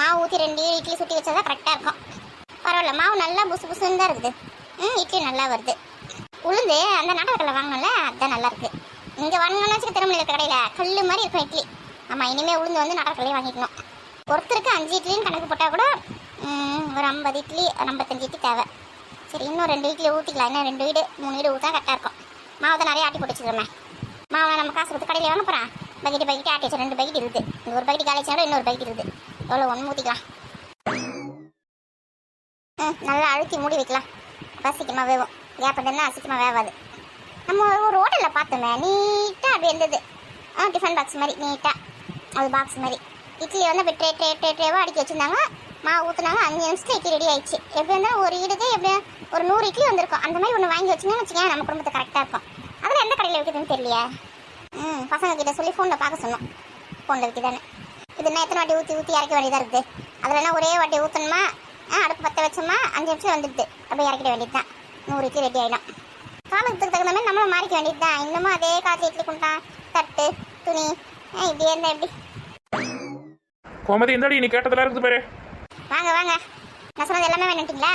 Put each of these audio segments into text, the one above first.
மாவு ஊற்றி ரெண்டு இட்லி சுட்டி வச்சா கரெக்டாக இருக்கும். பரவாயில்ல மாவு நல்லா புசு புசுன்னு தான் இருக்குது. ம் இட்லி நல்லா வருது. உளுந்து அந்த நாடகத்தில் வாங்கணும்ல அதுதான் நல்லாயிருக்கு இங்கே வாங்கணும்னு வச்சுக்க திருமணம் இருக்க கடையில் கல் மாதிரி இருக்கும் இட்லி. ஆமாம் இனிமேல் உளுந்து வந்து நாடகத்திலே வாங்கிக்கணும். ஒருத்தருக்கு அஞ்சு இட்லின்னு கணக்கு போட்டால் கூட ஒரு ஐம்பது இட்லி ஒரு ஐம்பத்தஞ்சு இட்லி தேவை. சரி இன்னும் ரெண்டு இட்லி ஊற்றிக்கலாம் இன்னும் ரெண்டு வீடு மூணு வீடு ஊற்றா கரெக்டாக இருக்கும். மாவு தான் நிறைய ஆட்டி போட்டு வச்சுக்கிறோமே மாவை நம்ம காசு கொடுத்து கடையில் வாங்க போகிறேன் பக்கெட்டு பக்கெட்டு ஆட்டி வச்சு ரெண்டு பக்கெட் இருக்குது. இந்த ஒரு பக்கெட் காலி இன்னொரு பக்கெட் இருக்குது. எவ்வளோ ஒன்று ஊற்றிக்கலாம் ம் நல்லா அழுத்தி மூடி வைக்கலாம். அப்போ சீக்கிரமாக வேகும் கேப் இருந்தா சீக்கிரமாக வேகாது நம்ம ஒரு ஹோட்டலில் பார்த்தோமே நீட்டாக அப்படி இருந்தது. ஆ டிஃபன் பாக்ஸ் மாதிரி நீட்டாக அது பாக்ஸ் மாதிரி. இட்லி வந்து அப்படி ட்ரே ட்ரே ட்ரே ட்ரேவாக அடுக்கி வச்சுருந்தாங்க. மாவு ஊற்றுனாங்க அஞ்சு நிமிஷத்தில் இட்லி ரெடி ஆயிடுச்சு. எப்படி இருந்தாலும் ஒரு ஈடுக்கு எப்படி ஒரு நூறு இட்லி வந்திருக்கும். அந்த மாதிரி ஒன்று வாங்கி வச்சிங்கன்னு வச்சுக்கேன் நம்ம குடும்பத்துக்கு கரெக்டாக இருக்கும் அதில் எந்த கடையில் வைக்கிறதுன்னு தெரியலையே. ம் பசங்க கிட்ட சொல்லி ஃபோனில் பார்க்க சொன்னோம். ஃபோனில் வைக்கிதானே இது என்ன எத்தனை வாட்டி ஊற்றி ஊற்றி இறக்க வேண்டியதாக இருக்குது? அதில் என்ன ஒரே வாட்டி ஊற்றணுமா அடுப்பு பற்ற வச்சோமா? அஞ்சு நிமிஷம் வந்துடுது. அப்படியே இறக்கிட வேண்டியது தான் நூறு இட்லி ரெடி ஆகிடும் காலத்துக்கு தகுந்த மாதிரி நம்மளும் மாறிக்க வேண்டியது தான் இன்னமும் அதே காய்ச்சி இட்லி குண்டா தட்டு துணி இப்படியே இருந்தா எப்படி? கோமதி இந்தாடி நீ கேட்டதெல்லாம் இருக்குது பாரு. வாங்க வாங்க. நான் சொன்னது எல்லாமே வேணுட்டீங்களா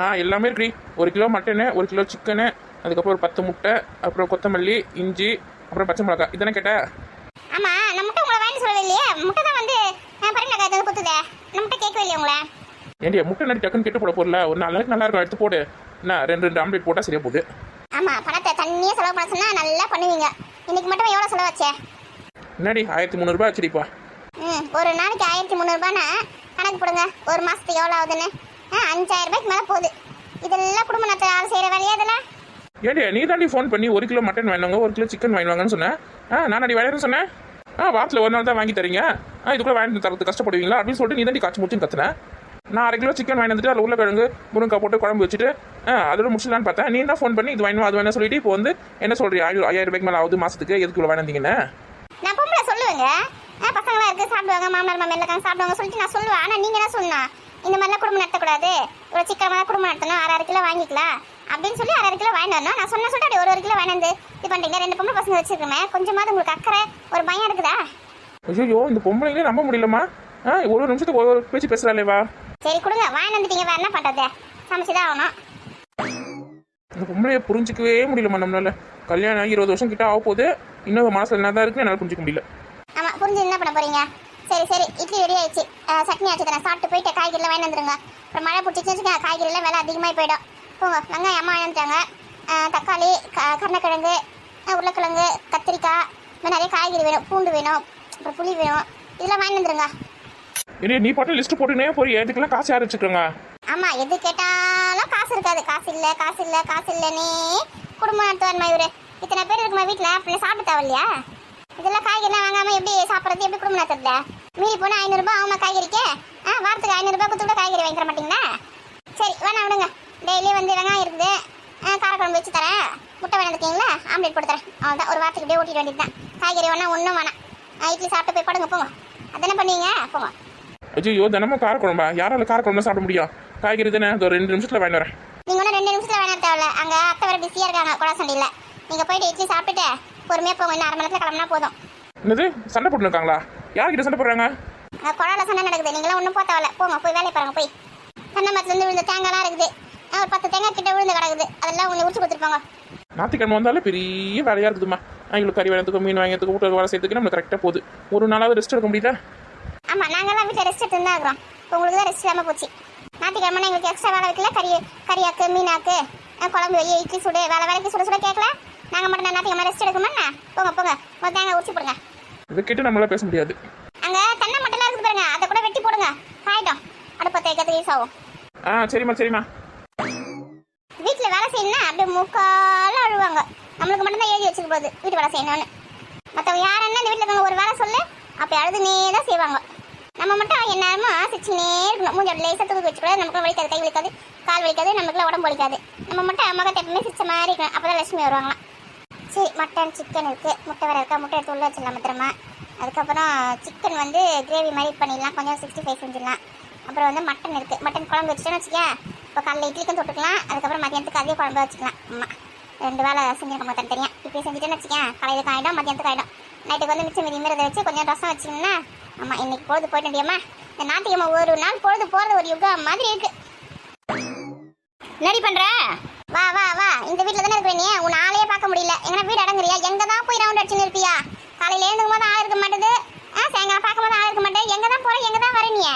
ஆ எல்லாமே இருக்குடி. ஒரு கிலோ மட்டனு ஒரு கிலோ சிக்கனு அதுக்கப்புறம் ஒரு பத்து முட்டை அப்புறம் கொத்தமல்லி இஞ்சி அப்புறம் பச்சை மிளகா இதென்ன கேட்ட ஆமா நம்ம முட்டை உங்களை வாங்கி சொல்லவே இல்லையே முட்டை தான் வந்து பரிணா காய்ச்சது குத்துதே. நம்ம முட்டை கேட்கவே இல்லையா உங்களை. ஏண்டியா முட்டை நடி டக்குன்னு கெட்டு போட போடல ஒரு நாலு நாளைக்கு நல்லா இருக்கும் எடுத்து போடு. என்ன ரெண்டு ரெண்டு ஆம்லேட் போட்டால் சரியா போகுது. ஆமா பணத்தை தண்ணியே செலவு பண்ண சொன்னா நல்லா பண்ணுவீங்க. இன்னைக்கு மட்டும் எவ்வளவு செலவாச்சே என்னடி ஆயிரத்தி முந்நூறுபா ஆச்சுடிப்பா ம் ஒரு நாளைக்கு ஆயிரத்தி முந்நூறுபானா கணக்கு போடுங்க. ஒரு மாசத்துக்கு எவ்வளோ ஆகுதுன்னு? ஆ அஞ்சாயிரம் ரூபாய்க்கு மேலே போகுது. இதெல்லாம் குடும்ப நடத்த ஆள் செய்கிற வேலையா இதெல்லாம்? ஏண்டியா நீ தாண்டி ஃபோன் பண்ணி ஒரு கிலோ மட்டன் வாங்கினாங்க ஒரு கிலோ சிக்கன் வாங்கினாங்கன்னு சொன்னேன் ஆ நான் அடி வேலைன்னு சொன்னேன் ஆ வாரத்தில் ஒரு நாள் தான் வாங்கி தரீங்க. ஆ இதுக்குள்ள வாங்கி தரது கஷ்டப்படுவீங்களா? அப்படின்னு சொல்லிட்டு நீ தான் காய்ச்சி முடிச்சுன்னு கத்துனேன் நான் அரை கிலோ சிக்கன் வாங்கி வந்துட்டு அதில் உருளைக்கிழங்கு முருங்கை போட்டு குழம்பு வச்சுட்டு ஆ அதோட முடிச்சலான்னு பார்த்தேன். நீ தான் ஃபோன் பண்ணி இது வாங்கணும் அது வேணும் சொல்லிட்டு இப்போ வந்து என்ன சொல்றீங்க ஐயோ ஐயாயிரம் ரூபாய்க்கு மேலே ஆகுது மாசத்துக்கு எதுக்குள்ள வாங்கினீங்கன்னு நான் பொம்பளை சொல்லுவேங்க. ஆ பசங்களாம் இருக்கு சாப்பிடுவாங்க மாமனார் மாமியார் இருக்காங்க சாப்பிடுவாங்க சொல்லிட்டு நான் சொல்லுவேன். ஆனால் நீங்கள் என்ன சொல்லணும் இந்த மாதிரிலாம் குடும்பம் நடத்தக்கூடாது. ஒரு சிக்கன் மேலே குடும்பம் நடத்தணும். அரை அரை கிலோ வாங்கிக்கலாம். அப்படின்னு சொல்லி அரை கிலோ வாங்கிட்டு வரணும் நான் சொன்ன சொல்லிட்டு அப்படி ஒரு ஒரு கிலோ வாங்கி வந்து இது பண்ணுறீங்க ரெண்டு பொம்பளை பசங்க வச்சிருக்கோமே கொஞ்சமாவது உங்களுக்கு அக்கறை ஒரு பயம் இருக்குதா? ஐயோ இந்த பொம்பளைங்களே நம்ப முடியலம்மா. ஆ ஒரு நிமிஷத்துக்கு ஒரு ஒரு பேச்சு பேசுகிறாளேவா சரி கொடுங்க. வாங்கி வந்துட்டீங்க வேற என்ன பண்ணுறது சமைச்சு தான் ஆகணும். இந்த பொம்பளையை புரிஞ்சிக்கவே முடியலம்மா நம்மளால. கல்யாணம் ஆகி இருபது வருஷம் கிட்ட ஆக போகுது. இன்னும் மனசுல என்ன தான் இருக்குன்னு என்னால் புரிஞ்சிக்க முடியல. ஆமாம் புரிஞ்சு என்ன பண்ண போறீங்க? சரி சரி இட்லி ரெடி ஆயிடுச்சு. சட்னி ஆச்சு தரேன் சாப்பிட்டு போயிட்டு காய்கறிலாம் வாங்கி வந்துருங்க. அப்புறம் மழை பிடிச்சிச்சு வச்சுக்கோங்க காய்கறிலாம் விலை அதிகமாக போயிடும். போங்க வெங்காயம் அம்மா வாங்கி வந்துட்டாங்க அஹ், தக்காளி க- கருணக்கிழங்கு உருளைக்கிழங்கு கத்திரிக்காய் இந்த நிறைய காய்கறி வேணும். பூண்டு வேணும் அப்புறம் புளி வேணும். இதெல்லாம் வாங்கி வந்துருங்க. இனி நீ பாட்டு லிஸ்ட் போட்டுனே போய் எதுக்கெல்லாம் காசு யார் வச்சுக்கோங்க? ஆமா எது கேட்டாலும் காசு இருக்காது. காசு இல்ல காசு இல்ல காசு இல்லனே. குடும்பம் நடத்துவார் இவரு. இத்தனை பேர் இருக்குமா வீட்டுல பிள்ளை சாப்பிட்டு தேவையில்லையா இதெல்லாம் காய்கறிலாம் வாங்காம எப்படி சாப்பிட்றது? எப்படி குடும்பம் நடத்துறது? மீறி போனா ஐநூறுரூபா ஆகுமா காய்கறிக்கு? ஆ வாரத்துக்கு ஐநூறுரூபா கொடுத்து கூட காய்கறி வாங்கி தர மாட்டீங்களா? சரி வேணாம் விடுங்க. டெய்லி வந்து வெங்காயம் இருக்குது காரக்குழம்பு வச்சு தரேன். முட்டை வேணும் இருக்கீங்களா ஆம்லேட் போட்டு தரேன். அவ்வளோதான் ஒரு வாரத்துக்கு இப்படியே ஓட்டிட்டு வேண்டியது தான் காய்கறி வேணா ஒன்றும் வேணாம். இட்லி சாப்பிட்டு போய் படுங்க போங்க. அதானே பண்ணுவீங்க போங்க. ஐயோ தினமும் காரக்குழம்பா? யாரால காரக்குழம்பு சாப்பிட முடியும்? காய்கறி தானே? ஒரு ரெண்டு நிமிஷத்துல வாங்கி வரேன். நீங்க ஒன்றும் ரெண்டு நிமிஷத்துல வேணாம் தேவையில்ல. அங்க அத்தை வர பிஸியா இருக்காங்க குழாசண்டியில் நீங்க போயிட்டு இட்லி சாப்பிட்டுட்டு பொறுமையா போங்க. இன்னும் அரை மணி நேரத்துல கிளம்புனா போதும். என்னது? சண்டை போட்டு இருக்காங்களா யார்கிட்ட சண்டை போடுறாங்க? குழால சண்டை நடக்குது. நீங்களாம் ஒன்றும் போக தேவையில்ல. போங்க போய் வேலையை பாருங்க போய். தென்னை மரத்துல இருந்து விழுந்த தேங்காய்லாம் இருக்குது. ஒரு பத்து தேங்காய் கிட்ட விழுந்து கிடக்குது. அதெல்லாம் உங்களை உரிச்சு கொடுத்துருப்பாங்க. ஞாயிற்றுக்கிழமை வந்தாலே பெரிய வேலையா இருக்குதுமா எங்களுக்கு கறி வாங்கிறதுக்கு மீன் வாங்கிறதுக்கு வீட்டுக்கு வேலை செய்யறதுக்கு நம்மளுக்கு கரெக்டாக போகுது. ஒரு நாளாவது ரெஸ்ட் எடுக்க முடியல ஆமா நாங்கெல்லாம் வீட்டில் ரெஸ்ட் எடுத்து தான் இருக்கிறோம். உங்களுக்கு தான் ரெஸ்ட் இல்லாமல் போச்சு. ஞாயிற்றுக்கிழமை எங்களுக்கு எக்ஸ்ட்ரா வேலை வைக்கல. கறி கறியாக்கு மீனாக்கு குழம்பு வைய இட்லி சுடு வேலை வேலைக்கு சுட சுட கேட்கல நாங்கள் மட்டும் ஞாயிற்றுக்கிழமை ரெஸ்ட் எடுக்கணும்னா போங்க போங்க. ஒரு தேங்காய் உரிச்சு போடுங்க இதை கேட்டு நம்மளால பேச முடியாது. அங்க தென்னை மட்டெல்லாம் இருக்குது பாருங்க. அதை கூட வெட்டி போடுங்க. காயிட்டும். அடுப்பை தேய்க்கிறது யூஸ் ஆகும். ஆ சரிம்மா சரிம்மா. வீட்டில் வேலை செய்யணும்னா அப்படியே முக்கால அழுவாங்க. நம்மளுக்கு மட்டும்தான் எழுதி வச்சுக்க போகுது. வீட்டு வேலை செய்யணும்னு. மற்றவங்க யாருன்னா இந்த வீட்டில் இருக்கவங்க ஒரு வேலை சொல்லு அப்போ அழுதுனே தான் செய்வாங்க. நம்ம மட்டும் எந்நேரமும் சிரிச்சுனே இருக்கணும். மூஞ்சி லேசாக தூக்கி வச்சுக்கூடாது. நமக்கு வலிக்காது கை வலிக்காது கால் வலிக்காது நமக்குலாம் உடம்பு வலிக்காது. நம்ம மட்டும் முகத்தை எப்பவுமே சிரிச்ச மாதிரி இருக்கணும். அப்போ தான் லட்சுமி வருவாங்களாம். சரி மட்டன் சிக்கன் இருக்குது முட்டை வேறு இருக்கா? முட்டை எடுத்து உள்ள வச்சிடலாம் பத்திரமா. அதுக்கப்புறம் சிக்கன் வந்து கிரேவி மாதிரி பண்ணிடலாம். கொஞ்சம் சிக்ஸ்டி ஃபைவ் செஞ்சிடலாம். அப்புறம் வந்து மட்டன் இருக்குது மட்டன் குழம்பு வச்சுட்டேன்னு வச்சுக்கேன் இப்போ காலையில் இட்லிக்கும் தொட்டுக்கலாம் அதுக்கப்புறம் மதியானத்துக்கு அதே குழம்பு வச்சுக்கலாம். ஆமாம் ரெண்டு வேலை செஞ்சுருக்க மாட்டேன் தெரியும். இப்படி செஞ்சுட்டேன்னு வச்சுக்கேன் காலையில் ஆகிடும் மதியானத்துக்கு ஆகிடும் நைட்டுக்கு வந்து மிச்சம் மீதி மீறதை வச்சு கொஞ்சம் ரசம் வச்சிங்கன்னா அம்மா இன்னைக்கு பொழுது போயிட்டு முடியுமா இந்த அம்மா ஒரு நாள் பொழுது போகிறது ஒரு யுகம் மாதிரி இருக்கு. என்னடி பண்ற? வா வா வா. இந்த வீட்டில் தானே இருக்கிற நீ? உன் ஆளையே பார்க்க முடியல. எங்கனா வீடு அடங்குறியா? எங்க தான் போய் ரவுண்ட் அடிச்சுன்னு இருப்பியா? காலையில எழுந்துக்கும் போது ஆள் இருக்க மாட்டேது ஆ சாயங்காலம் பார்க்கும் போது ஆள் இருக்க மாட்டேன் எங்க தான் போகிறேன் எங்க தான் வரேன் நீ?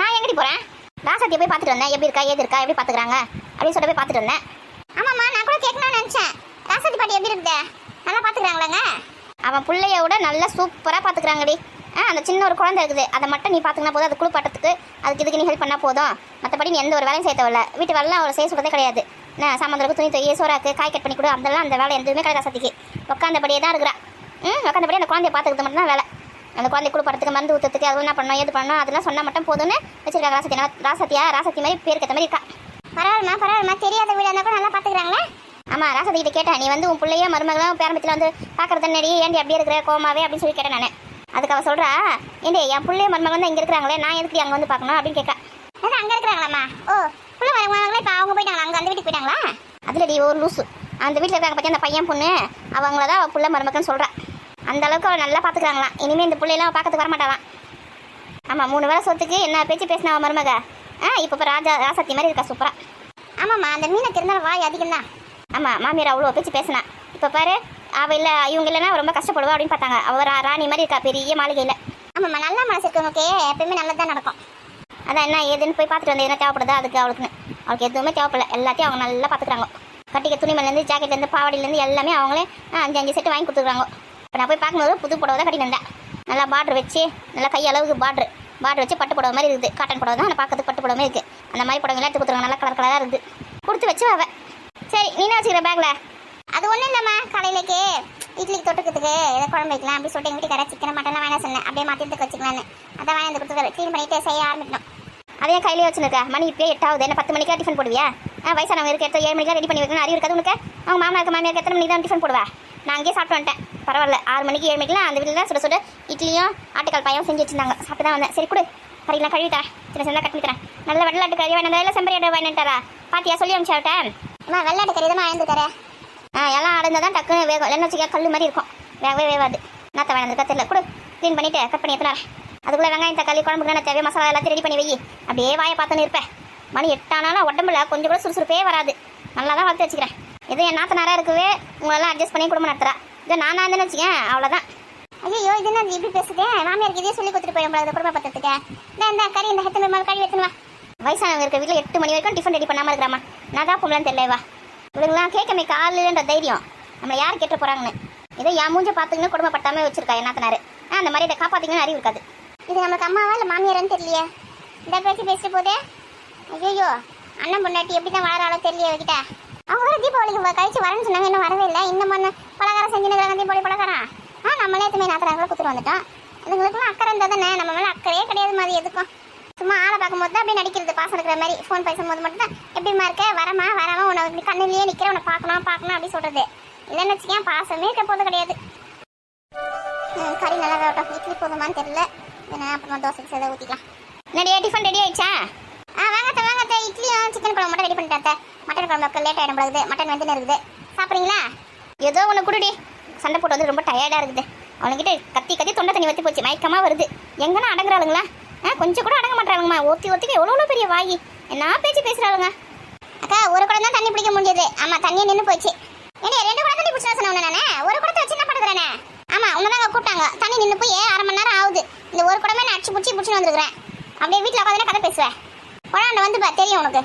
நான் எங்கடி போறேன்? ராசாத்தியை போய் பார்த்துட்டு வந்தேன். எப்படி இருக்கா ஏது இருக்கா எப்படி பாத்துக்கறாங்க அப்படின்னு சொல்லிட்டு போய் பார்த்துட்டு வந்தேன். ஆமாம்மா நான் கூட கேட்கணும்னு நினைச்சேன். ராசாத்தி பாட்டி எப்படி இருக்குது நல்லா பாத்துக்கறாங்களாங்க அவன் பிள்ளைய விட நல்லா சூப்பரா பாத்துக்கறாங்கடி ஆ அந்த சின்ன ஒரு குழந்தை இருக்குது. அதை மட்டும் நீ பாத்துக்கினா போதும். அது குளிப்பாட்டத்துக்கு அதுக்கு இதுக்கு நீ ஹெல்ப் பண்ணா போதும். மற்றபடி நீ எந்த ஒரு வேலையும் செய்ய தேவையில்ல. வீட்டு வேலை அவளை செய்ய சொல்றதே கிடையாது. நான் சாமந்தருக்கு துணி தொய்ய சோறாக்கு காய் கட் பண்ணி கொடு. அதெல்லாம் அந்த வேலை எதுவுமே கிடையாது சத்திக்கு உட்காந்தபடியே தான் இருக்கிறா. ம் உட்காந்தபடியே அந்த குழந்தைய பார்த்துக்கிறது மட்டும் தான் வேலை. அந்த குழந்தை குளிப்பாட்டத்துக்கு மருந்து ஊற்றுறதுக்கு அது என்ன பண்ணணும் ஏது பண்ணணும் அதெல்லாம் சொன்னால் மட்டும் போதும்னு வச்சிருக்காங்க ராசத்தி ராசத்தியா ராசத்தி மாதிரி பேருக்கு ஏற்ற மாதிரி இருக்கா? பரவாயில்லம்மா பரவாயில்லம்மா. தெரியாத வீடு இருந்தால் கூட நல்லா பார்த்துக்கிறாங்களே ஆமா ராசதி கிட்ட கேட்டேன். நீ வந்து உன் பிள்ளைய மருமகளும் பேரம்பத்தில் வந்து பார்க்கறது என்னடி ஏன்டி அப்படியே இருக்கிற கோமாவே அப்படின்னு சொல்லி கேட்டேன் நான். அதுக்கு அவ சொல்றா ஏண்டி என் பிள்ளைய மருமகள் தான் இங்க இருக்கிறாங்களே நான் எதுக்கு அங்க வந்து பார்க்கணும் அப்படின்னு கேட்கா அதான் அங்க இருக்கிறாங்களாம்மா. ஓ பிள்ளை மருமகளே இப்போ அவங்க போயிட்டாங்களா? அங்க அந்த வீட்டுக்கு போயிட்டாங்களா? அதுலடி ஒரு லூசு. அந்த வீட்டில் இருக்காங்க பத்தி அந்த பையன் பொண்ணு. அவங்கள தான் அவ பிள்ளை மருமகன்னு சொல்றா. அந்த அளவுக்கு அவளை நல்லா பார்த்துக்கிறாங்களாம் இனிமே இந்த பிள்ளையெல்லாம் பார்க்கறதுக்கு வரமாட்டாளாம். ஆமா மூணு வேளை சொத்துக்கு என்ன பேச்சு பேசினா மருமக? ஆ இப்போ இப்போ ராஜா ராசத்தி மாதிரி இருக்கா சூப்பரா ஆமாம்மா அந்த மீனுக்கு இருந்தாலும் வாய் அதிகம் தான் ஆமாம் மாமியார் அவ்வளோ பேச்சு பேசினா. இப்போ பாரு அவ இல்லை இவங்க இல்லைன்னா ரொம்ப கஷ்டப்படுவா அப்படின்னு பார்த்தாங்க. அவ ரா- ராணி மாதிரி இருக்கா பெரிய மாளிகையில். ஆமாம்மா நல்ல மனசு இருக்கவங்களுக்கு எப்பயுமே நல்லது தான் நடக்கும். அதான் என்ன ஏதுன்னு போய் பார்த்துட்டு வந்து என்ன தேவைப்படுதா அதுக்கு அவளுக்குன்னு. அவளுக்கு எதுவுமே தேவைப்படல. எல்லாத்தையும் அவங்க நல்லா பார்த்துக்குறாங்க கட்டிக்க துணிமலேருந்து ஜாக்கெட்லேருந்து பாவாடிலேருந்து எல்லாமே அவங்களே அஞ்சு அஞ்சு செட்டு வாங்கி கொடுத்துருக்காங்க இப்போ நான் போய் பார்க்கும்போது புது புடவை தான் கட்டிட்டு வந்தேன் நல்லா பார்டர் வச்சு நல்லா கை அளவுக்கு பார்டர் பார்டர் வச்சு பட்டு புடவை மாதிரி இருக்குது. காட்டன் புடவை தான். நான் பார்க்கறதுக்கு பட்டு புடவை மாதிரி இருக்குது அந்த மாதிரி புடவை எடுத்து கொடுத்துருங்க நல்லா கலர் கலராக இருக்குது. கொடுத்து வச்சு அவன் சரி நீ என்ன வச்சுக்கிற பேக்கில் அது ஒன்றும் இல்லைம்மா. காலையிலேக்கு இட்லிக்கு தொட்டுக்கிறதுக்கு ஏதோ குழம்பு வைக்கலாம் அப்படின்னு சொல்லிட்டு எங்கள் வீட்டுக்கார சிக்கன் மட்டன்லாம் வேணாம் சொன்னேன் அப்படியே மாற்றிட்டு வச்சுக்கலான்னு. அதான் வாங்கி வந்து கொடுத்துருக்காரு. க்ளீன் பண்ணிட்டு செய்ய ஆரம்பிக்கணும். அதே கையிலே வச்சுருக்கா மணி இப்போயே எட்டாவது என்ன பத்து மணிக்கா டிஃபன் போடுவியா? ஆ வயசானவங்க இருக்க எடுத்து ஏழு மணிக்கெலாம் ரெடி பண்ணி வைக்கணும் அறிவு இருக்காது உனக்கு? அவங்க மாமா இருக்க மாமியாருக்கு எத்தனை மணிக்கு தான் டிஃபன் போடுவா? நான் அங்கேயே சாப்பிட்டு வந்துட்டேன். பரவாயில்ல. ஆறு மணிக்கு ஏழு மணிக்கெலாம் அந்த வீட்டில் தான் சுட சுட இட்லியும் ஆட்டுக்கால் பாயும் செஞ்சு வச்சிருந்தாங்க. சாப்பிட்டு தான் வந்தேன். சரி கொடு. கறிலாம் கழுவிட்டேன் சின்ன சின்ன கட்டி தரேன். நல்ல வெள்ளாட்டு கறி வேணும் இல்லை செம்பரி ஆட்டை வாங்கிட்டாரா பாத்தியா? சொல்லி அனுப்பிச்சாவிட்டேன் அம்மா வெள்ளாட்டு கறி தான் தரேன் ஆ எல்லாம் அடைந்தால் தான் டக்குன்னு வேகும். இல்லைன்னு வச்சுக்க கல் மாதிரி இருக்கும். வேகவே வேகாது. நாத்த வேணாம்? தெரியல. கொடு. க்ளீன் பண்ணிவிட்டு கட் பண்ணி எத்தனை அதுக்குள்ளே வெங்காயம் தக்காளி குழம்புக்கு நான் தேவை மசாலா எல்லாத்தையும் ரெடி பண்ணி வை. அப்படியே வாயை பார்த்துன்னு இருப்பேன். மணி எட்டானாலும் உடம்புல கொஞ்சம் கூட சுறுசுறுப்பே வராது. நல்லா தான் வளர்த்து வச்சுக்கிறேன். எதுவும் என் நாத்தனாராக இருக்கவே உங்களெல்லாம் அட்ஜஸ்ட் பண்ணி குடும்பம் நடத்துறா. இது நானாக இருந்தேன்னு வச்சுக்கேன் அவ்வளோதான் ஐயோ இது என்ன இப்படி பேசுதே? மாமியாருக்கு இதே சொல்லி கொடுத்துட்டு போய் நம்மள குடும்ப பத்திரத்துக்கு இந்த இந்த கறி இந்த ஹெத்தனை மேலே கறி வைக்கணுமா வயசானவங்க இருக்க வீட்டில் எட்டு மணி வரைக்கும் டிஃபன் ரெடி பண்ணாமல் இருக்கிறாமா நான் தான் பொம்பளைன்னு தெரியல வா. இவங்களாம் கேட்கமே காலையிலன்ற தைரியம். நம்மளை யார் கேட்டு போகிறாங்கன்னு இதை என் மூஞ்ச பார்த்துக்கின்னு குடும்பப்பட்டாமே வச்சிருக்கா என்னாத்தனாரு ஆ அந்த மாதிரி இதை காப்பாற்றிங்கன்னு அறிவு இருக்காது. இது நமக்கு அம்மாவா இல்லை மாமியாரான்னு தெரியலையே? இந்த பேச்சு பேசிட்டு போதே. ஐயோ அண்ணன் பொண்டாட்டி எப்படி தான் வளராளோ தெரியல கிட்ட அவங்களும் தீபாவளிக்கு கழிச்சு வரேன்னு சொன்னாங்க இன்னும் வரவே இல்லை. இன்னும் பண்ண பலகாரம் செஞ்சுன்னு தீபாவளி பலகாரம். ஆ நம்மளே எத்தனை நாத்தனாங்களை கொடுத்துட்டு வந்துட்டோம். இதுங்களுக்குலாம் அக்கறை இருந்தால் தானே? நம்ம மேலே அக்கறையே கிடையாது மாதிரி எதுக்கும். சும்மா ஆளை பார்க்கும்போது தான் அப்படியே நடிக்கிறது பாசம் இருக்கிற மாதிரி. ஃபோன் பேசும்போது மட்டும் தான் எப்படிமா இருக்க? வரமா வரமா உன்னை இப்படி கண்ணிலேயே நிற்கிற உன்னை பார்க்கணும் பார்க்கணும் அப்படி சொல்கிறது இல்லைன்னு வச்சுக்கேன் பாசமே இருக்க போது கிடையாது. கறி நல்லா வேகட்டும். இட்லி போதுமான்னு தெரியல. ஏன்னா அப்புறமா தோசைக்கு சேர்த்து ஊற்றிக்கலாம் என்னடியா டிஃபன் ரெடி ஆயிடுச்சா? ஆ வாங்கத்த வாங்கத்த இட்லியும் சிக்கன் குழம்பு மட்டும் ரெடி பண்ணிட்டேன் மட்டன் குழம்புக்கு லேட் ஆகிடும் போகுது மட்டன் வந்து இருக்குது சாப்பிட்றீங்களா? ஏதோ ஒன்று குடுடி. சண்டை போட்டு வந்து ரொம்ப டயர்டாக இருக்குது. அவனுக்கிட்ட கத்தி கத்தி தொண்டை தண்ணி வற்றி போச்சு. மயக்கமாக வருது. எங்கன்னா அடங்குறாளுங்களா? ஆ கொஞ்சம் கூட அடங்க மாட்டாங்கம்மா ஒத்தி ஒத்திக்கு எவ்வளோ பெரிய வாயி. என்ன பேச்சு பேசுகிறாளுங்க அக்கா ஒரு குடம் தான் தண்ணி பிடிக்க முடிஞ்சது. ஆமா தண்ணியை நின்று போச்சு. ஏன்னா ரெண்டு குடம் தண்ணி பிடிச்சா சொன்னேன் நானே? ஒரு குடத்தை வச்சு என்ன பண்ணுறேனே ஆமா உன்னதாங்க கூப்பிட்டாங்க. தண்ணி நின்று போய் அரை மணி நேரம் ஆகுது. இந்த ஒரு குடமே நான் அடிச்சு பிடிச்சி பிடிச்சின்னு வந்துருக்கிறேன். அப்படியே வீட்டில் உட்காந்து கதை பேசுவேன். குழாண்ட வந்து பா தெரியும் உனக்கு.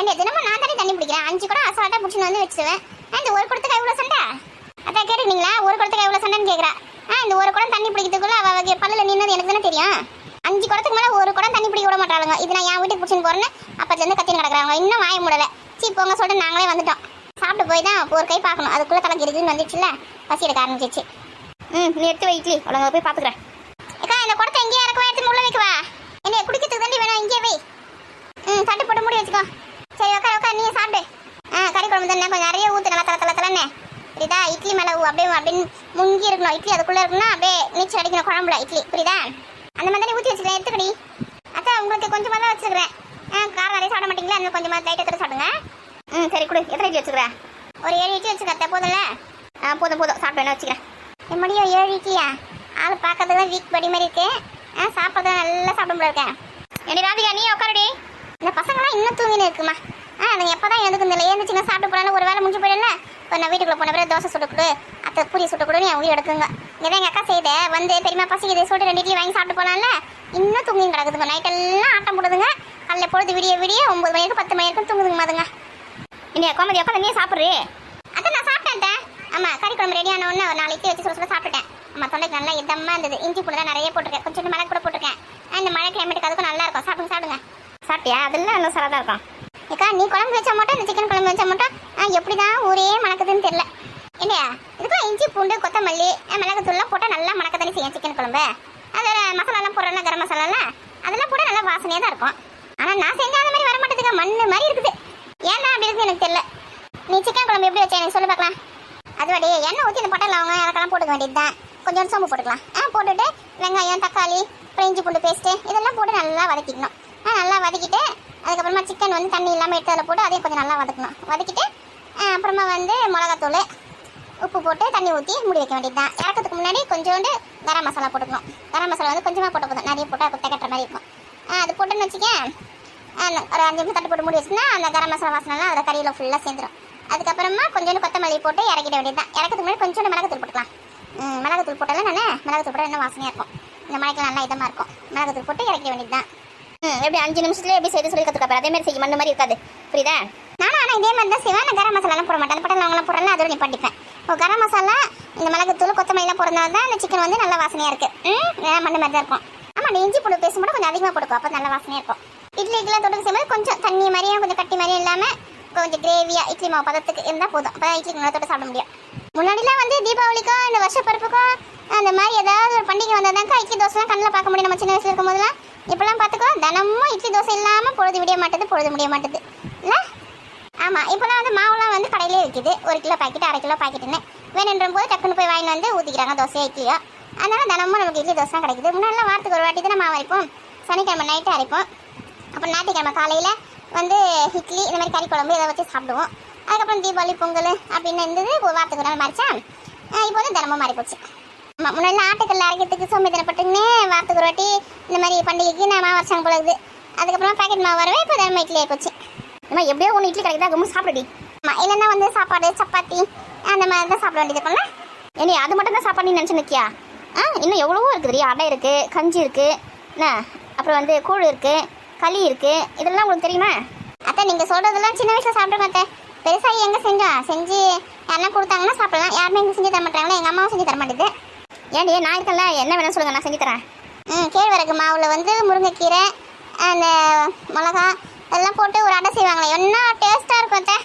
என்ன தினமும் நான் தானே தண்ணி பிடிக்கிறேன். அஞ்சு குடம் அசால்ட்டாக பிடிச்சின்னு வந்து வச்சுருவேன். இந்த ஒரு குடத்துக்கு எவ்வளோ சண்டை? அதான் கேட்டுருந்தீங்களா? ஒரு குடத்துக்கு எவ்வளோ சண்டைன்னு கேட்குறா ஆ இந்த ஒரு குடம் தண்ணி பிடிக்கிறதுக்குள்ள அவ அவ பல்லில் நின்னது எனக்கு தானே தெரியும்? அஞ்சு குடத்துக்கு மேலே ஒரு குடம் தண்ணி பிடிக்க விட மாட்டாளுங்க. இது நான் என் வீட்டுக்கு பிடிச்சின்னு போறேன்னு அப்பத்துலேருந்து கத்தின்னு கிடக்குறாங்க. இன்னும் வாய முடியல சீ போங்க சொல்லிட்டு நாங்களே வந்துட்டோம். சாப்பிட்டு போய் தான் ஒரு கை பார்க்கணும். அதுக்குள்ளே தலைக்கு இருக்குன்னு வந்துச்சுல பசி எடுக்க ஆரம்பிச்சிச்சு. ம் நீ எடுத்து வை இட்லி. அவ்வளோ போய் பார்த்துக்கிறேன் அக்கா இந்த குடத்தை எங்கேயும் இறக்கவா? எடுத்து உள்ள வைக்கவா? என்ன குடிக்கிறதுக்கு தாண்டி வேணும் இங்கேயே வை ம் தட்டு போட்டு மூடி வச்சுக்கோ சரி உட்கார் உட்கார் நீ சாப்பிடு ஆ கறி குழம்பு தானே கொஞ்சம் நிறைய ஊற்று நல்லா தலை தலை தலைன்னு புரியுதா இட்லி மேலே அப்படியே அப்படின்னு முங்கி இருக்கணும். இட்லி அதுக்குள்ளே இருக்கணும் அப்படியே நீச்சல் அடிக்கணும் குழம்புல இட்லி. புரியுதா? அந்த மாதிரி ஊற்றி வச்சுக்கிறேன் எடுத்துக்கடி. அக்கா உங்களுக்கு கொஞ்சமாக தான் வச்சுருக்கிறேன். ஆ காரம் நிறைய சாப்பிட மாட்டீங்களா? அந்த கொஞ்சமாக லைட்டாக எடுத்து சாப்பிடுங்க. ம் சரி கொடு. எத்தனை இட்லி வச்சுக்கிறேன் ஒரு ஏழு இட்லி வச்சுக்கத்த போதும்ல? ஆ போதும் போதும். சாப்பிட்டு வேணா வச்சுக்கிறேன். முடியும் ஏழு இட்லியா? ஆள் பார்க்கறதுலாம் வீக் படி மாதிரி இருக்கு. ஆ சாப்பிட்றது நல்லா சாப்பிட முடியல இருக்கேன் ஏடி ராதிகா நீ உட்காருடி இந்த பசங்களாம் இன்னும் தூங்கினு இருக்குமா? ஆ நீங்கள் எப்போ தான் எதுக்கு இந்த எழுந்துச்சுங்க சாப்பிட்டு போனாலும் ஒரு வேலை முடிஞ்சு போயிடல இப்போ நான் வீட்டுக்குள்ள போன பிறகு தோசை சுட்டு கொடு அத்தை பூரி சுட்டு கொடுன்னு என் உயிர் எடுக்குங்க. இதான் எங்கள் அக்கா செய்த. வந்து பெரியமா பசிக்குது சொல்லிட்டு ரெண்டு இட்லி வாங்கி சாப்பிட்டு போனால இன்னும் தூங்கி கிடக்குதுங்க. நைட் எல்லாம் ஆட்டம் போடுதுங்க. காலைல பொழுது விடிய விடிய ஒன்பது மணி வரைக்கும் பத்து மணி வரைக்கும் தூங்குதுங்க அதுங்க இந்தியா கோமதி உட்காந்து நீ சாப்பிட்றி? அதான் நான் சாப்பிட்டேன் ஆமாம் கறி குழம்பு ரெடி ஆன உடனே ஒரு இட்லி வச்சு சுட சுட சாப்பிட்டுட்டேன். ஆமாம் தொண்டைக்கு நல்லா இதமாக இருந்தது. இஞ்சி பூண்டு நிறைய போட்டிருக்கேன். கொஞ்சம் மிளகு கூட போட்டிருக்கேன். இந்த மழை கிளைமேட்டுக்கு அதுக்கும் நல்லா இருக்கும். சாப்பிடுங்க சாப்பிடுங்க. சாப்பிட்டியா? அதெல்லாம் இன்னும் சரதா இருக்கும். ஏக்கா நீ குழம்பு வச்சா மட்டும் இந்த சிக்கன் குழம்பு வச்சா மட்டும் எப்படி தான் ஊரே மணக்குதுன்னு தெரியல. இல்லையா இதுக்கும் இஞ்சி பூண்டு கொத்தமல்லி மிளகுத்தூள்லாம் போட்டால் நல்லா மணக்க தானே செய்யும் சிக்கன் குழம்பு? அதில் மசாலாலாம் போடுறேன்னா கரம் மசாலாலாம் அதெல்லாம் போட நல்லா வாசனையாக தான் இருக்கும். ஆனால் நான் செஞ்சால் அந்த மாதிரி வர மாட்டேதுக்கா மண் மாதிரி இருக்குது. ஏன்னா அப்படி இருக்குது எனக்கு தெரியல. நீ சிக்கன் குழம்பு எப்படி வச்சா எனக்கு சொல்லி பார்க்கலாம். அதுவாடி எண்ணெய் ஊற்றி இந்த பட்டை அவங்க இறக்கெல்லாம் போட்டுக்க வேண்டியது தான் கொஞ்சம் சோம்பு போட்டுக்கலாம். ஆ போட்டுட்டு வெங்காயம் தக்காளி அப்புறம் இஞ்சி பூண்டு பேஸ்ட்டு இதெல்லாம் போட்டு நல்லா வதக்கிக்கணும். ஆ நல்லா வதக்கிட்டு அதுக்கப்புறமா சிக்கன் வந்து தண்ணி இல்லாமல் எடுத்து அதில் போட்டு அதையும் கொஞ்சம் நல்லா வதக்கணும். வதக்கிட்டு அப்புறமா வந்து மிளகாத்தூள் உப்பு போட்டு தண்ணி ஊற்றி மூடி வைக்க வேண்டியது தான் இறக்கிறதுக்கு முன்னாடி கொஞ்சோண்டு கரம் மசாலா போட்டுக்கணும். கரம் மசாலா வந்து கொஞ்சமாக போட்ட போதும். நிறைய போட்டால் குட்டை கட்டுற மாதிரி இருக்கும். அது போட்டுன்னு வச்சுக்கேன். அந்த ஒரு அஞ்சு நிமிஷம் தட்டு போட்டு மூடி வச்சுன்னா அந்த கரம் மசாலா வாசனைலாம் அதில் கறியில் ஃபுல்லாக சேர்ந்துடும் அதுக்கப்புறமா கொஞ்சோண்டு கொத்தமல்லி போட்டு இறக்கிட வேண்டியது தான் இறக்கிறதுக்கு முன்னாடி கொஞ்சோண்டு மிளகுத்தூள் போட்டுக்கலாம். மிளகாத்தூள் போட்டாலும் நான் மிளகுத்தூள் போட்டால் இன்னும் வாசனையாக இருக்கும். இந்த மழைக்கு நல்லா இதமாக இருக்கும். மிளகத்தூள் போட்டு இறக்கிட வேண்டியது தான் ம் எப்படி அஞ்சு நிமிஷத்துல எப்படி செய்து சொல்லி கற்றுக்க அதே மாதிரி செய்ய மண்ணு மாதிரி இருக்காது. புரியுதா? நானும் ஆனால் இதே மாதிரி தான் செய்வேன். நான் கரம் மசாலாலாம் போட மாட்டேன். பட்டம் அவங்களாம் போடலாம் அதோட நிப்பாட்டிப்பேன். இப்போ கரம் மசாலா இந்த மிளகுத்தூள் கொத்தமல்லிலாம் போடுறதுனால தான் இந்த சிக்கன் வந்து நல்லா வாசனையாக இருக்குது ம் மண்ணு மாதிரி தான் இருக்கும். ஆமாம் இஞ்சி போட்டு பேசும்போது கொஞ்சம் அதிகமாக போட்டுக்கோ அப்போ நல்லா வாசனையாக இருக்கும். இட்லி இட்லாம் தொட்டுக்கு செய்யும்போது கொஞ்சம் தண்ணி மாதிரியும் கொஞ்சம் கட்டி மாதிரியும் இல்லாமல் கொஞ்சம் கிரேவியாக இட்லி மாவு பதத்துக்கு இருந்தால் போதும். அப்போ இட்லி நல்லா தொட்டு சாப்பிட முடியும். முன்னாடிலாம் வந்து தீபாவளிக்கும் இந்த வருஷ பிறப்புக்கும் அந்த மாதிரி ஏதாவது ஒரு பண்டிகை வந்தாதாக்கா இட்லி தோசைலாம் கண்ணில் பார்க்க முடியும். நம்ம சின்ன வயசில் இருக்கும்போதுலாம் இப்போலாம் பார்த்துக்கோ தினமும் இட்லி தோசை இல்லாமல் பொழுது விடிய மாட்டேது பொழுது முடிய மாட்டேது. இல்லை? ஆமாம் இப்போலாம் வந்து மாவுலாம் வந்து கடையிலே விற்கிது ஒரு கிலோ பாக்கெட் அரை கிலோ பாக்கெட்டுன்னு. வேணுன்ற போது டக்குன்னு போய் வாங்கிட்டு வந்து ஊற்றிக்கிறாங்க தோசையோ இட்லியோ. அதனால் தினமும் நமக்கு இட்லி தோசை தான் கிடைக்குது. முன்னாடிலாம் வாரத்துக்கு ஒரு வாட்டி தானே மாவு அரைப்போம். சனிக்கிழமை நைட்டு அரைப்போம். அப்புறம் ஞாயிற்றுக்கிழமை காலையில் வந்து இட்லி இந்த மாதிரி கறி குழம்பு இதை வச்சு சாப்பிடுவோம். அதுக்கப்புறம் தீபாவளி பொங்கல் அப்படின்னு இருந்தது. ஒரு வாரத்துக்கு ஒரு நாள் மாறிச்சா? இப்போ வந்து தினமும் மாறி போச்சு ஆமாம் முன்னாடி ஆட்டுக்கல்ல அரைக்கிறதுக்கு சோம்பேத்தனப்பட்டுன்னு வாரத்துக்கு ஒரு வாட்டி இந்த மாதிரி பண்டிகைக்கு நான் மாவு வச்சாங்க போல அதுக்கப்புறம் பாக்கெட் மாவு வரவே இப்போ தினமும் இட்லி ஆகிப்போச்சு அம்மா எப்படியோ ஒன்று இட்லி கிடைக்குதா? ரொம்ப சாப்பிடுடி ஆமாம் இல்லைன்னா வந்து சாப்பாடு? சப்பாத்தி அந்த மாதிரி தான் சாப்பிட வேண்டியது இருக்கும்ல. ஏனி அது மட்டும் தான் சாப்பாடு நினச்சி நிற்கியா ஆ இன்னும் எவ்வளவோ இருக்குது அடை இருக்குது கஞ்சி இருக்குது என்ன? அப்புறம் வந்து கூழ் இருக்குது களி இருக்குது இதெல்லாம் உங்களுக்கு தெரியுமா? அத்தை நீங்கள் சொல்கிறதெல்லாம் சின்ன வயசில் சாப்பிட்ருக்கோம் அத்தை. பெருசாக எங்கே செஞ்சா? செஞ்சு யாருன்னா கொடுத்தாங்கன்னா சாப்பிடலாம். யாருமே எங்கே செஞ்சு தர மாட்டாங்களா? எங்கள் அம்மாவும் செஞ்சு தர மாட்டேது. ஏன்டி நான் இருக்கல என்ன வேணும் சொல்லுங்கள் நான் செஞ்சு தரேன். ம் கேழ்வரகு மாவில் வந்து முருங்கைக்கீரை அந்த மிளகா எல்லாம் போட்டு ஒரு அடை செய்வாங்களே. என்ன டேஸ்ட்டாக இருக்கும் அத்தை?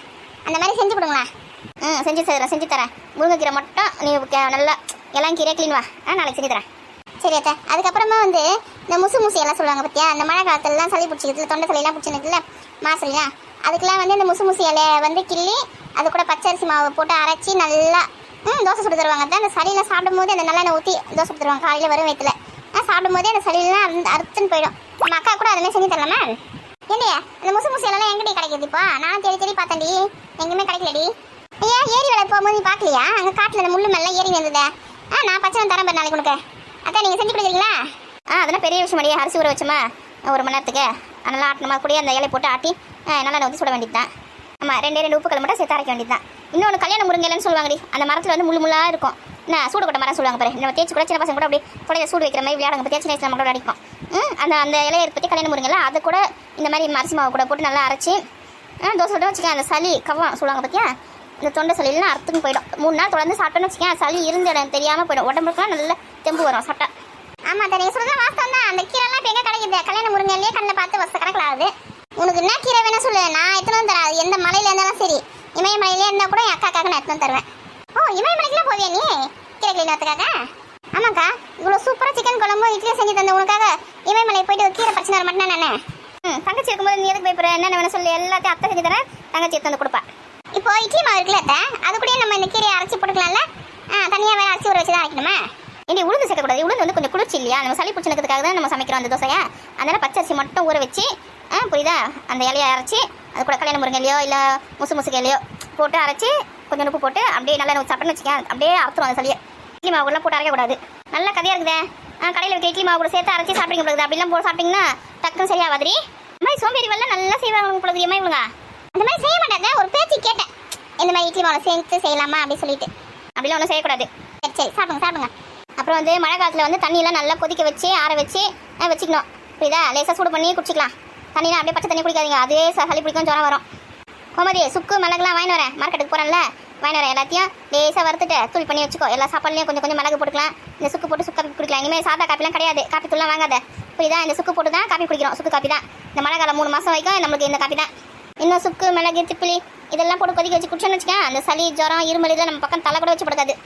அந்த மாதிரி செஞ்சு கொடுங்களேன். ம் செஞ்சு தரேன் செஞ்சு தரேன். முருங்கைக்கீரை மட்டும் நீ நல்லா எல்லாம் கீரை க்ளீன் வா. ஆ நாளைக்கு செஞ்சு தரேன். சரி அத்தை அதுக்கப்புறமா வந்து இந்த முசு முசு எல்லாம் சொல்லுவாங்க பார்த்தியா அந்த மழை காலத்துலலாம் சளி பிடிச்சிக்கிறதுல தொண்டை சளியெல்லாம் பிடிச்சிருக்குல்ல மாசலிலாம் அதுக்கெல்லாம் வந்து இந்த முசு முசு இலைய வந்து கிள்ளி அது கூட பச்சரிசி மாவு போட்டு அரைச்சி நல்லா தோசை சுட்டு தருவாங்க. அந்த சளியெல்லாம் சாப்பிடும்போது அந்த நல்லெண்ணெய் ஊற்றி தோசை சுட்டு தருவாங்க. காலையில் வரும் வயிற்றுல ஆனால் சாப்பிடும் போதே அந்த சளியெல்லாம் அறுத்துன்னு போயிடும். நம்ம அக்கா கூட அதுமாதிரி செஞ்சு தரலாமா? இல்லையா அந்த முசு முசு எல்லாம் எங்கடி கிடைக்குது இப்போ? நான் தேடி தேடி பார்த்தேன்டி. எங்கேயுமே கிடைக்கலடி. ஐயா ஏரி வேலை போகும்போது நீ பார்க்கலையா? அங்கே காட்டில் அந்த முள்ளு மேலாம் ஏறி வந்ததே ஆ நான் பச்சை தரேன் பாரு நாளைக்கு உனக்கு. அதான் நீங்கள் செஞ்சு கொடுக்குறீங்களா? ஆ அதெல்லாம் பெரிய விஷயம் அடியே அரிசி ஊற வச்சுமா? ஒரு மணி நேரத்துக்கு. நல்லா ஆட்டணுமா கூட அந்த இலையை போட்டு ஆட்டி நல்லா வந்து சுட வேண்டியது தான் ஆமாம் ரெண்டே ரெண்டு உப்புக்களை மட்டும் சேர்த்து அரைக்க வேண்டியது தான் இன்னொன்று கல்யாண முருங்கைலன்னு சொல்லுவாங்கடி அந்த மரத்தில் வந்து முள்ளு முள்ளாக இருக்கும். என்ன சூடு கொட்ட மரம் சொல்லுவாங்க பாரு. நம்ம தேய்ச்சி கூட சின்ன பசங்க கூட அப்படி குழந்தை சூடு வைக்கிற மாதிரி விளையாடுங்க தேய்ச்சி நேரத்தில் நம்ம கூட அடிக்கும் அந்த அந்த இலையை பற்றி கல்யாண முருங்கல அதை கூட இந்த மாதிரி அரிசி மாவு கூட போட்டு நல்லா அரைச்சி தோசை சுட வச்சுக்கேன். அந்த சளி கவம் சொல்லுவாங்க பார்த்தியா இந்த தொண்டை சளியெல்லாம் அறுத்துன்னு போயிடும். மூணு நாள் தொடர்ந்து சாப்பிட்டோன்னு வச்சுக்கேன். சளி இருந்த இடம் தெரியாமல் போயிடும். உடம்புக்குலாம் நல்ல தெம்பு வரும் சாப்பிட்டா. ஆமா தான் நீங்கள் சொல்கிறது வாஸ்தவம் தான். அந்த கீரை எல்லாம் எங்க கிடைக்குது? கல்யாண முருங்கையிலேயே கண்ணில் பார்த்து வருஷ கணக்கில் ஆகுது. உனக்கு என்ன கீரை வேணும் சொல்லு. நான் எத்தனை வந்து தரேன். எந்த மலையில இருந்தாலும் சரி. இமயமலையில இருந்தால் கூட என் அக்காக்காக நான் எத்தனை தருவேன். ஓ இமயமலைக்குலாம் போவியா நீ? கீரை கிளீனத்துக்காக ஆமாக்கா. இவ்வளோ சூப்பராக சிக்கன் குழம்பு இட்லி செஞ்சு தந்த உனக்காக இமயமலை போயிட்டு ஒரு கீரை பிரச்சனை வர மாட்டேன் நானே ம் தங்கச்சி இருக்கும்போது நீ எதுக்கு பயப்படுற? என்ன வேணும் சொல்லி. எல்லாத்தையும் அத்தை செஞ்சு தரேன். தங்கச்சி எடுத்து வந்து கொடுப்பா. இப்போ இட்லி மாவு இருக்குல்ல அது கூட நம்ம இந்த கீரையை அரைச்சி போட்டுக்கலாம்ல? ஆ தனியாக வேற அரைச்சி ஊற வச்சு தான் அரைக்கணுமா? இனி உளுந்து சேர்க்கக்கூடாது. உளுந்து வந்து கொஞ்சம் குளிர்ச்சி இல்லையா? நம்ம சளி பிடிச்சினதுக்காக தான் நம்ம சமைக்கிறோம் அந்த தோசையை. அதனால் பச்சரிசி மட்டும் ஊற வச்சு ஆ புரியுதா? அந்த இலையை அரைச்சி அது கூட கல்யாண முருங்கையிலையோ இல்லை முசு முசுகையிலையோ போட்டு அரைச்சி கொஞ்சம் உப்பு போட்டு அப்படியே நல்லா நம்ம வச்சுக்கேன் அப்படியே அறுத்துரும் அந்த சளியை. இட்லி மாவுலாம் போட்டு அரைக்கக்கூடாது நல்ல கதையாக இருக்குதே. கடையில் வைக்க இட்லி மாவு கூட சேர்த்து அரைச்சி சாப்பிடுங்க பொழுது அப்படிலாம் போட்டு சாப்பிட்டீங்கன்னா டக்குன்னு சரியாகாதிரி இந்த மாதிரி சோம்பேறிவெல்லாம் நல்லா செய்வாங்க பொழுது ஏமா இவங்க அந்த மாதிரி செய்ய மாட்டாங்க. ஒரு பேச்சு கேட்டேன். இந்த மாதிரி இட்லி மாவு சேர்த்து செய்யலாமா? அப்படின்னு சொல்லிட்டு. அப்படிலாம் ஒன்றும் செய்யக்கூடாது. சரி சரி சாப்பிடுங்க சாப்பிடுங்க. அப்புறம் வந்து மழை காலத்தில் வந்து தண்ணியெல்லாம் நல்லா கொதிக்க வச்சு ஆற வச்சு வச்சுக்கணும். புரியுதா? லேசாக சூடு பண்ணி குடிச்சிக்கலாம். தண்ணிலாம் அப்படியே பச்சை தண்ணி குடிக்காதீங்க. அதே சளி பிடிக்கும் ஜுரம் வரும். கோமதி சுக்கு மிளகுலாம் வாங்கி வரேன். மார்க்கெட்டுக்கு போகிறேன்ல வாங்கி வரேன் எல்லாத்தையும். லேசாக வறுத்துட்டு தூள் பண்ணி வச்சுக்கோ. எல்லா சாப்பாடுலையும் கொஞ்சம் கொஞ்சம் மிளகு போட்டுக்கலாம். இந்த சுக்கு போட்டு சுக்கு காப்பி குடிக்கலாம். இனிமேல் சாதா காப்பிலாம் கிடையாது. காப்பி தூள்லாம் வாங்காத. புரியுதா? இந்த சுக்கு போட்டு தான் காப்பி குடிக்கிறோம். சுக்கு காப்பி தான். இந்த மழை காலம் மூணு மாதம் வரைக்கும் நம்மளுக்கு இந்த காப்பி தான். இன்னும் சுக்கு மிளகு திப்பிலி இதெல்லாம் போட்டு கொதிக்க வச்சு குடிச்சோன்னு வச்சுக்கேன் அந்த சளி ஜுரம் இருமல் இதெல்லாம் நம்ம பக்கம் தலை கூட வச்சு படுக்காது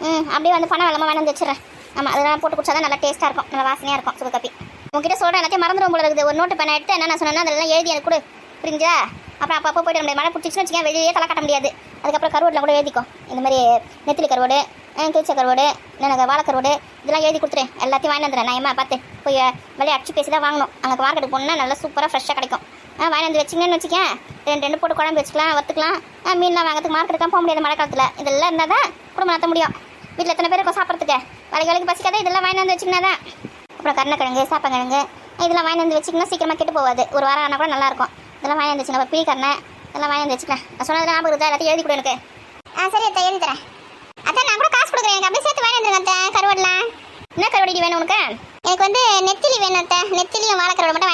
ம் அப்படியே வந்து பணம் வெள்ளமாக வேணும் வச்சுறேன் ஆமாம் அதெல்லாம் போட்டு குடிச்சா தான் நல்லா டேஸ்ட்டாக இருக்கும். நல்லா வாசனையாக இருக்கும் சுக்கு காப்பி. உங்ககிட்ட சொல்கிறேன் எல்லாத்தையும் மறந்துடும் போல இருக்குது. ஒரு நோட்டு பேனை எடுத்து என்ன நான் சொன்னேன்னா அதெல்லாம் எழுதி எனக்கு கொடு. புரிஞ்சா அப்புறம் அப்பப்போ போயிட்டு நம்ம மழை பிடிச்சிச்சுன்னு வச்சுக்கேன் வெளியே தலை காட்ட முடியாது. அதுக்கப்புறம் கருவாடில் கூட எழுதிக்கோ. இந்த மாதிரி நெத்திலி கருவோடு கிழிச்ச கருவாடு எனக்கு வாழை இதெல்லாம் எழுதி கொடுத்துரு. எல்லாத்தையும் வாங்கி வந்துடுறேன். நான் ஏமா பார்த்து போய் விலையை அடிச்சு பேசி தான் வாங்கணும். அங்கே மார்க்கெட்டுக்கு போனால் நல்லா சூப்பராக ஃப்ரெஷ்ஷாக கிடைக்கும். ஆ வாங்கி வந்து வச்சிங்கன்னு வச்சுக்கேன். ரெண்டு ரெண்டு போட்டு குழம்பு வச்சுக்கலாம் வறுத்துக்கலாம். ஆ மீன்லாம் வாங்கிறதுக்கு மார்க்கெட்டுக்கு போக முடியாது மழை காலத்தில் இதெல்லாம் இருந்தால் தான் குடும்பம் நடத்த முடியும். வீட்டில் எத்தனை பேர் இருக்கும் சாப்பிட்றதுக்கு? வேலைக்கு வேலைக்கு பசிக்காத? இதெல்லாம் வாங்கி வந்து வச்சிங்கன்னா தான் அப்புறம் கருணக்கிழங்கு சாப்பங்கிழங்கு இதெல்லாம் வாங்கி வந்து வச்சிங்கன்னா சீக்கிரமாக கெட்டு போகாது. ஒரு வாரம் ஆனால் கூட நல்லாயிருக்கும் இதெல்லாம் வாங்கி வந்து பிடி கண்ணை இதெல்லாம் வாங்கி வந்து வச்சுக்கலாம். நான் சொன்னது ஞாபகம் இருக்கா எல்லாத்தையும் எழுதி கொடு எனக்கு. ஆ சரி அத்தை எழுதி தரேன். அத்தை நான் கூட காசு கொடுக்குறேன் எனக்கு. அப்படியே சேர்த்து வாங்கி வந்துருங்க அத்தை. கருவாடலாம். என்ன கருவாடி வேணும் உனக்கு? எனக்கு வந்து நெத்திலி வேணும் அத்தை. நெத்திலியும் வாழை கருவாடு மட்டும் வந்து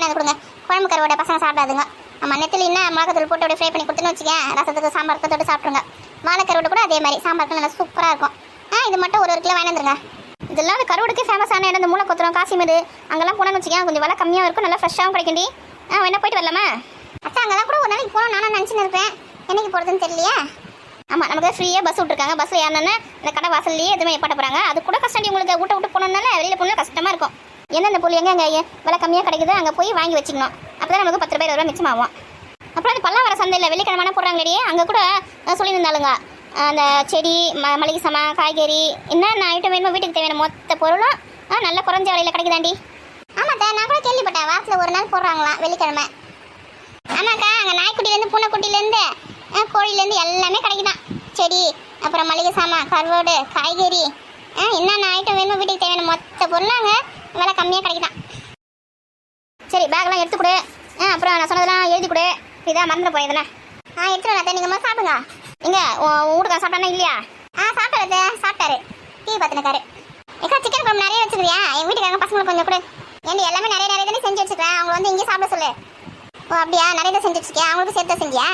குழம்பு பசங்க சாப்பிடாதுங்க. ஆமாம் நெத்திலின்னா மிளகாத்தூள் போட்டு அப்படியே ஃப்ரை பண்ணி கொடுத்துன்னு வச்சுக்கேன் ரசத்துக்கு சாம்பாருக்கு தொட்டு சாப்பிட்ருங்க வாழை கருவாடு கூட அதே மாதிரி சாம்பாருக்கு நல்லா சூப்பராக இருக்கும். ஆ இது மட்டும் ஒரு ஒரு கிலோ வாங்கி இதெல்லாம் கருவடுக்கே கருவாடுக்கு ஃபேமஸான இடம் இந்த மூலக்கொத்தரம் காசிமேடு. அங்கெல்லாம் போனோம்னு வச்சுக்கேன் கொஞ்சம் விலை கம்மியாக இருக்கும் நல்லா ஃப்ரெஷ்ஷாகவும் கிடைக்கண்டி ஆ வேணா போயிட்டு வரலாமா? அச்சா அங்கெல்லாம் கூட ஒரு நாளைக்கு போகணும் நானும் நினச்சின்னு இருப்பேன். என்னைக்கு போகிறதுன்னு தெரியலையா? ஆமாம் நமக்கு ஃப்ரீயாக பஸ் விட்ருக்காங்க பஸ்ஸில் ஏறினா இந்த கடை வாசல்லையே எதுவுமே எப்பாட்ட போகிறாங்க அது கூட கஷ்டம் உங்களுக்கு ஊட்ட விட்டு போனோம்னால வெளியில் போனால் கஷ்டமாக இருக்கும். எந்தெந்த பொருள் எங்கே எங்கே விலை கம்மியாக கிடைக்குதோ அங்கே போய் வாங்கி வச்சுக்கணும். அப்போ தான் நமக்கு பத்து ரூபாய் இருபது ரூபா மிச்சமாகும். அப்புறம் அந்த பல்லாவர சந்தையில் வெள்ளிக்கிழமை போடுறாங்களே அங்கே கூட சொல்லியிருந்தாலுங்க சொல்லியிருந்தாளுங்க. அந்த செடி ம மளிகை சாமான் காய்கறி என்னென்ன ஐட்டம் வேணுமோ வீட்டுக்கு தேவையான மொத்த பொருளும் நல்ல குறைஞ்ச விலையில் கிடைக்குதாண்டி. ஆமாக்கா நான் கூட கேள்விப்பட்டேன். வாரத்தில் ஒரு நாள் போடுறாங்களாம் வெள்ளிக்கிழமை. ஆமாக்கா அங்கே நாய்க்குட்டிலேருந்து பூனைக்குட்டிலேருந்து கோழிலேருந்து எல்லாமே கிடைக்குதான். செடி அப்புறம் மளிகை சாமான் கருவோடு காய்கறி என்னென்ன ஐட்டம் வேணுமோ வீட்டுக்கு தேவையான மொத்த பொருளும் அங்கே விலை கம்மியாக கிடைக்குதான் சரி பேக்லாம் எடுத்து கொடு. ஆ அப்புறம் நான் சொன்னதெல்லாம் எழுதி கொடு. இதான் மறந்துட போயதுண்ணே ஆ எடுத்து வரேன் நீங்கள் முதல்ல சாப்பிடுங்க. எங்க உன் வீட்டுக்கார சாப்பிட்டானா இல்லையா? ஆ சாப்பிட்டாரு சாப்பிட்டாரு. டீ பார்த்துனக்காரு ஏக்கா சிக்கன் குழம்பு நிறைய வச்சுக்கிறியா என் வீட்டுக்காரங்க பசங்களுக்கு கொஞ்சம் கொடு. ஏண்டி எல்லாமே நிறைய நிறைய தானே செஞ்சு வச்சுக்கிறேன் அவங்க வந்து இங்கே சாப்பிட சொல்லு. ஓ அப்படியா? நிறைய தான் செஞ்சு வச்சிருக்கியா? அவங்களுக்கு சேர்த்து செஞ்சியா?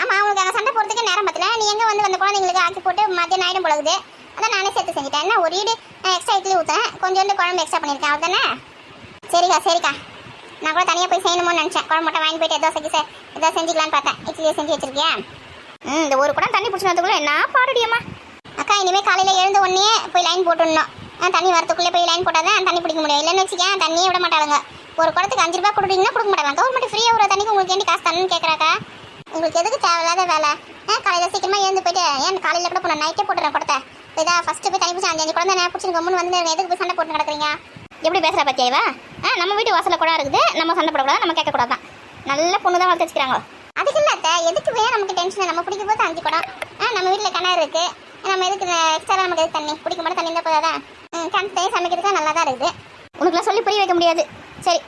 ஆமாம் அவங்களுக்கு அங்கே சண்டை போகிறதுக்கு நேரம் பத்தல. நீ எங்கே வந்து அந்த குழந்தைங்களுக்கு ஆக்கி போட்டு மதியம் ஆயிடும் போலகுது அதான் நானே சேர்த்து செஞ்சுட்டேன். என்ன ஒரு ஈடு எக்ஸ்ட்ரா இட்லி ஊற்றேன் கொஞ்சோண்டு குழம்பு எக்ஸ்ட்ரா பண்ணியிருக்கேன். அதுதானே சரிக்கா சரிக்கா. நான் கூட தனியாக போய் செய்யணுமோன்னு நினச்சேன். குழம்பு மட்டும் வாங்கி போயிட்டு ஏதோ செஞ்சு ஏதோ செஞ்சுக்கலான்னு பார்த்தேன். இட்லியை செஞ்சு வச்சிருக்கியா? ம் இந்த ஒரு குடம் தண்ணி பிடிச்சினதுக்குள்ள என்ன பாடுடியம்மா அக்கா இனிமேல் காலையில் எழுந்த உடனே போய் லைன் போட்டுடணும். ஆ, தண்ணி வரத்துக்குள்ளே போய் லைன் போட்டால் தான் தண்ணி பிடிக்க முடியும். இல்லைன்னு வச்சுக்கேன் தண்ணியே விட மாட்டாங்க ஒரு குடத்துக்கு அஞ்சு ரூபா கொடுத்தீங்கன்னா கொடுக்க மாட்டாங்க. கவர்மெண்ட் ஃப்ரீயாக ஒரு தண்ணிக்கு உங்களுக்கு ஏண்டி காசு தரணும்னு கேட்குறாக்கா உங்களுக்கு எதுக்கு தேவையில்லாத வேலை? ஆ காலையில் சீக்கிரமாக எழுந்து போயிட்டு ஏன் காலையில் கூட போன நைட்டே போட்டுறேன் கொடுத்த. ஃபஸ்ட்டு போய் தனிப்பிச்சு அஞ்சு அஞ்சு குழந்தை நான் பிடிச்சி கம்முன்னு வந்து எதுக்கு போய் சண்டை போட்டு நடக்கிறீங்க எப்படி பேசுகிற பத்தியா இவ? ஆ நம்ம வீட்டு வாசலில் கூட இருக்குது நம்ம சண்டை போடக்கூடாது நம்ம கேட்கக்கூடாது தான் நல்ல பொண்ணு தான் வளர்த்து வச்சுக்கிறாங்க அதுக்கு இல்லாத அத்தை எதுக்கு வேணும் நமக்கு டென்ஷன் நம்ம பிடிக்க போது அஞ்சு குடம். ஆ நம்ம வீட்டில் கிணறு இருக்குது நம்ம எதுக்கு எக்ஸ்ட்ரா நமக்கு எதுக்கு தண்ணி? பிடிக்க மட்டும் தண்ணி இருந்தால் போதாதான் ம் கிணத்து தண்ணி சமைக்கிறதுக்கு நல்லா தான் இருக்குது. உனக்குலாம் சொல்லி புரிய வைக்க முடியாது. சரி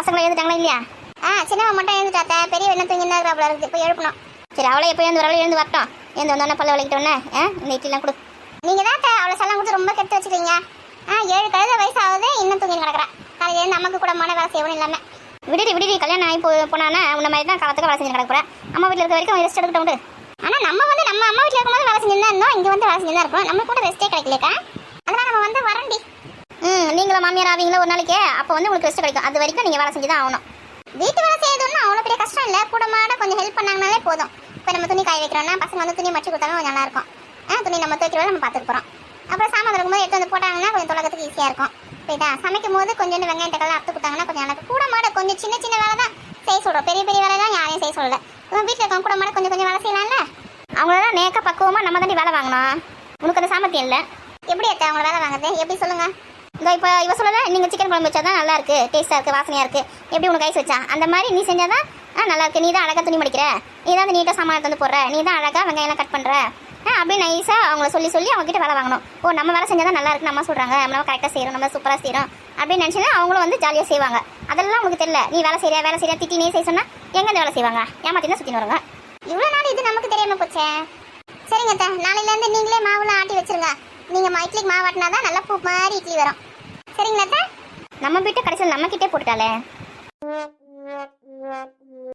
பசங்களை எழுந்துட்டாங்களா இல்லையா? ஆ சின்னவன் மட்டும் எழுந்துட்டாத்த பெரிய என்ன தூங்கி என்ன இருக்குது. போய் எழுப்பணும். சரி அவளை எப்போ எழுந்து வரவளை எழுந்து வரட்டும். எழுந்து வந்தோடனே பல்ல வலிக்கிட்டோன்னே ஆ இந்த இட்லிலாம் கொடு. நீங்கள் தான் அத்தை அவளை செல்லம் கொடுத்து ரொம்ப கெடுத்து வச்சுருக்கீங்க ஆ ஏழு கழுத வயசு ஆகுது இன்னும் தூங்கி கிடக்குறா. காலையில இருந்து நமக்கு கூட மன வேலை செய்யவும் இல்லாமல் விடுடி விடுடி கல்யாணம் ஆகி போ போனானா உன்ன மாதிரி தான் காலத்துக்கு வேலை செஞ்சு கிடக்க போகிறேன் அம்மா வீட்டில் இருக்க வரைக்கும் ரெஸ்ட் எடுக்கட்டும் உண்டு. ஆனால் நம்ம வந்து நம்ம அம்மா வீட்டில் இருக்கும்போது வேலை செஞ்சு தான் இருந்தோம் இங்கே வந்து வேலை செஞ்சு தான் இருக்கோம் நம்ம கூட ரெஸ்ட்டே கிடைக்கலக்கா அதனால் நம்ம வந்து வரண்டி. ம் நீங்களும் மாமியார் ஆவீங்களா ஒரு நாளைக்கு? அப்போ வந்து உங்களுக்கு ரெஸ்ட் கிடைக்கும். அது வரைக்கும் நீங்கள் வேலை செஞ்சு தான் ஆகணும். வீட்டு வேலை செய்யறதுன்னு அவ்வளோ பெரிய கஷ்டம் இல்லை. கூட மாட கொஞ்சம் ஹெல்ப் பண்ணாங்கனாலே போதும். இப்போ நம்ம துணி காய வைக்கிறோம்னா பசங்க வந்து துணி மடிச்சு கொடுத்தாலும் கொஞ்சம் நல்லா இருக்கும். ஆ துணி நம்ம துவைக்கிறோம் நம்ம பார்த்துக்க போகிறோம் அப்புறம் சாமான் இருக்கும்போது எடுத்து வந்து போட்டாங்கன்னா கொஞ்சம் துளக்கத்துக்கு ஈஸியாக இருக்கும். போயிட்டா சமைக்கும் போது கொஞ்சம் வெங்காயம் தக்காளி அறுத்து கொடுத்தாங்கன்னா கொஞ்சம் நல்லா கூட மாட கொஞ்சம் சின்ன சின்ன வேலை தான் செய்ய சொல்கிறோம் பெரிய பெரிய வேலை தான் யாரையும் செய்ய சொல்லல. உங்கள் வீட்டில் இருக்கவங்க கூட மாட கொஞ்சம் கொஞ்சம் வேலை செய்யலாம்ல? அவங்களெல்லாம் நேக்க பக்குவமாக நம்ம தாண்டி வேலை வாங்கணும். உனக்கு அந்த சாமர்த்தியம் இல்லை? எப்படி அத்தை அவங்கள வேலை வாங்குறது? எப்படி சொல்லுங்கள் இந்த இப்போ இவ சொல்லல நீங்கள் சிக்கன் குழம்பு வச்சா தான் நல்லா இருக்குது டேஸ்ட்டாக இருக்கு வாசனையாக இருக்குது எப்படி உனக்கு ஐஸ் வச்சா? அந்த மாதிரி நீ செஞ்சாதான் ஆ நல்லா இருக்குது நீ தான் அழகாக துணி மடிக்கிற? நீ தான் நீட்டாக சாமான் வந்து போடுற? நீ தான் அழகாக வெங்காயம்லாம் கட் பண்ணுற அப்படியே நைஸாக அவங்கள சொல்லி சொல்லி அவங்ககிட்ட வேலை வாங்கணும். ஓ நம்ம வேலை செஞ்சால் தான் நல்லா இருக்கு நம்ம சொல்கிறாங்க நம்ம கரெக்டாக செய்கிறோம் நம்ம சூப்பராக செய்கிறோம் அப்படின்னு நினச்சினா அவங்களும் வந்து ஜாலியாக செய்வாங்க. அதெல்லாம் உங்களுக்கு தெரியல. நீ வேலை செய்கிற வேலை செய்கிற திட்டி நீ செய்ய சொன்னால் எங்கேருந்து இந்த வேலை செய்வாங்க? ஏமாற்றி தான் சுற்றி வருங்க. இவ்வளோ நாள் இது நமக்கு தெரியாமல் போச்சே. சரிங்க அத்தை நாளையிலேருந்து நீங்களே மாவுலாம் ஆட்டி வச்சுருங்க. நீங்கள் மா இட்லிக்கு மாவு ஆட்டினா தான் நல்லா பூ மாதிரி இட்லி வரும். சரிங்களா அத்தை? நம்ம வீட்டு கடைசியில் நம்ம கிட்டே போட்டுட்டாலே